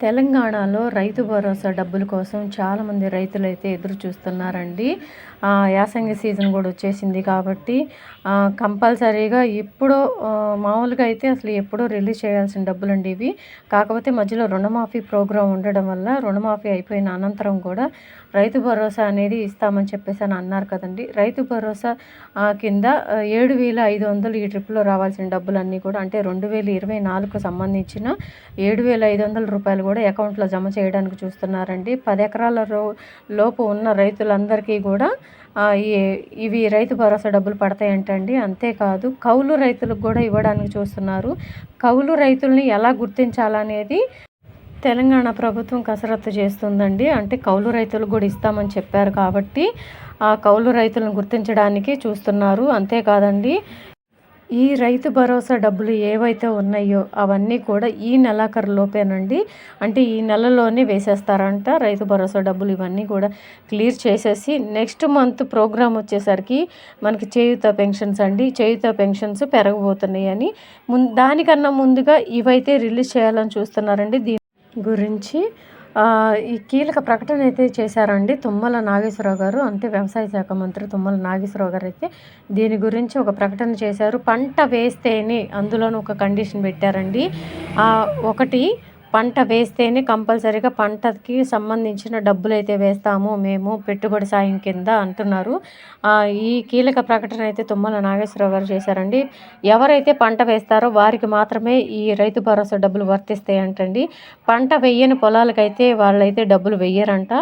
తెలంగాణలో రైతు భరోసా డబ్బుల కోసం చాలామంది రైతులు అయితే ఎదురు చూస్తున్నారండి యాసంగి సీజన్ కూడా వచ్చేసింది కాబట్టి కంపల్సరీగా ఇప్పుడు మామూలుగా అయితే అసలు ఎప్పుడో రిలీజ్ చేయాల్సిన డబ్బులండి ఇవి. కాకపోతే మధ్యలో రుణమాఫీ ప్రోగ్రాం ఉండడం వల్ల రుణమాఫీ అయిపోయిన అనంతరం కూడా రైతు భరోసా అనేది ఇస్తామని చెప్పేసి అని అన్నారు కదండి. రైతు భరోసా కింద ఏడు వేల ఐదు వందలు ఈ ట్రిప్లో రావాల్సిన డబ్బులన్నీ కూడా అంటే రెండు వేల ఇరవై నాలుగుకు సంబంధించిన ఏడు వేల ఐదు వందల రూపాయలు కూడా అకౌంట్లో జమ చేయడానికి చూస్తున్నారండి. పది ఎకరాల రో లోపు ఉన్న రైతులందరికీ కూడా ఈ ఇవి రైతు భరోసా డబ్బులు పడతాయంటండి. అంతేకాదు కౌలు రైతులకు కూడా ఇవ్వడానికి చూస్తున్నారు. కౌలు రైతుల్ని ఎలా గుర్తించాలనేది తెలంగాణ ప్రభుత్వం కసరత్తు చేస్తుందండి. అంటే కౌలు రైతులకు కూడా ఇస్తామని చెప్పారు కాబట్టి ఆ కౌలు రైతులను గుర్తించడానికి చూస్తున్నారు. అంతేకాదండి ఈ రైతు భరోసా డబ్బులు ఏవైతే ఉన్నాయో అవన్నీ కూడా ఈ నెలాఖరు లోపేనండి. అంటే ఈ నెలలోనే వేసేస్తారంట రైతు భరోసా డబ్బులు. ఇవన్నీ కూడా క్లియర్ చేసేసి నెక్స్ట్ మంత్ ప్రోగ్రామ్ వచ్చేసరికి మనకి చేయుత పెన్షన్స్ అండి. చేయుత పెన్షన్స్ పెరగబోతున్నాయి అని దానికన్నా ముందుగా ఇవైతే రిలీజ్ చేయాలని చూస్తున్నారండి. దీని గురించి ఈ కీలక ప్రకటన అయితే చేశారండి తుమ్మల నాగేశ్వరరావు గారు అంటే వ్యవసాయ శాఖ మంత్రి తుమ్మల నాగేశ్వరరావు గారు అయితే దీని గురించి ఒక ప్రకటన చేశారు. పంట వేస్తేనే అందులోనూ ఒక కండిషన్ పెట్టారండి. ఒకటి పంట వేస్తేనే కంపల్సరీగా పంటకి సంబంధించిన డబ్బులు అయితే వేస్తాము మేము పెట్టుబడి సాయం కింద అంటున్నారు. ఈ కీలక ప్రకటన అయితే తుమ్మల నాగేశ్వరరావు గారు చేశారండి. ఎవరైతే పంట వేస్తారో వారికి మాత్రమే ఈ రైతు భరోసా డబ్బులు వర్తిస్తాయి అంటండి పంట వెయ్యని పొలాలకైతే వాళ్ళైతే డబ్బులు వెయ్యరంట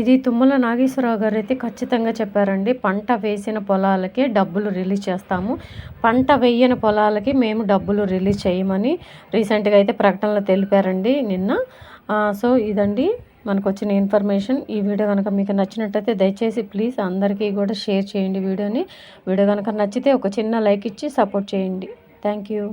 ఇది తుమ్మల నాగేశ్వరరావు గారు అయితే ఖచ్చితంగా చెప్పారండి. పంట వేసిన పొలాలకే డబ్బులు రిలీజ్ చేస్తాము. పంట వేయని పొలాలకి మేము డబ్బులు రిలీజ్ చేయమని రీసెంట్గా అయితే ప్రకటనలో తెలిపారండి నిన్న. సో ఇదండి మనకు వచ్చిన ఇన్ఫర్మేషన్. ఈ వీడియో కనుక మీకు నచ్చినట్టయితే దయచేసి ప్లీజ్ అందరికీ కూడా షేర్ చేయండి వీడియోని. వీడియో కనుక నచ్చితే ఒక చిన్న లైక్ ఇచ్చి సపోర్ట్ చేయండి. Thank you.